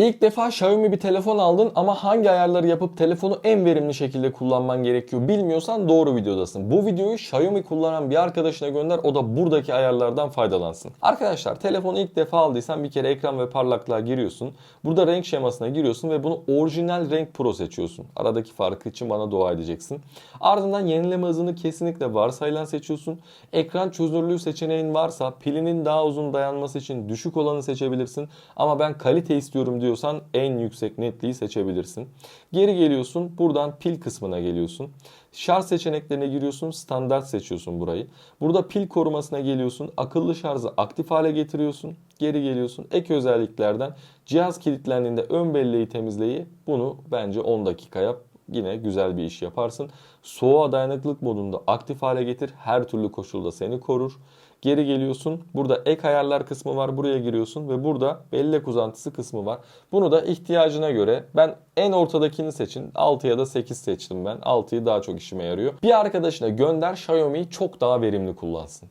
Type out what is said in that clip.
İlk defa Xiaomi bir telefon aldın ama hangi ayarları yapıp telefonu en verimli şekilde kullanman gerekiyor bilmiyorsan doğru videodasın. Bu videoyu Xiaomi kullanan bir arkadaşına gönder o da buradaki ayarlardan faydalansın. Arkadaşlar telefonu ilk defa aldıysan bir kere ekran ve parlaklığa giriyorsun. Burada renk şemasına giriyorsun ve bunu orijinal renk pro seçiyorsun. Aradaki farkı için bana dua edeceksin. Ardından yenileme hızını kesinlikle varsayılan seçiyorsun. Ekran çözünürlüğü seçeneğin varsa pilinin daha uzun dayanması için düşük olanı seçebilirsin. Ama ben kalite istiyorum diyorsan en yüksek netliği seçebilirsin. Geri geliyorsun buradan pil kısmına geliyorsun. Şarj seçeneklerine giriyorsun standart seçiyorsun burayı. Burada pil korumasına geliyorsun. Akıllı şarjı aktif hale getiriyorsun. Geri geliyorsun. Ek özelliklerden cihaz kilitlendiğinde ön belleği temizleyi bunu bence 10 dakika yap yine güzel bir iş yaparsın. Soğuğa dayanıklılık modunda aktif hale getir. Her türlü koşulda seni korur. Geri geliyorsun. Burada ek ayarlar kısmı var. Buraya giriyorsun ve burada bellek uzantısı kısmı var. Bunu da ihtiyacına göre ben en ortadakini seçin. 6 ya da 8 seçtim ben. 6'yı daha çok işime yarıyor. Bir arkadaşına gönder Xiaomi'yi çok daha verimli kullansın.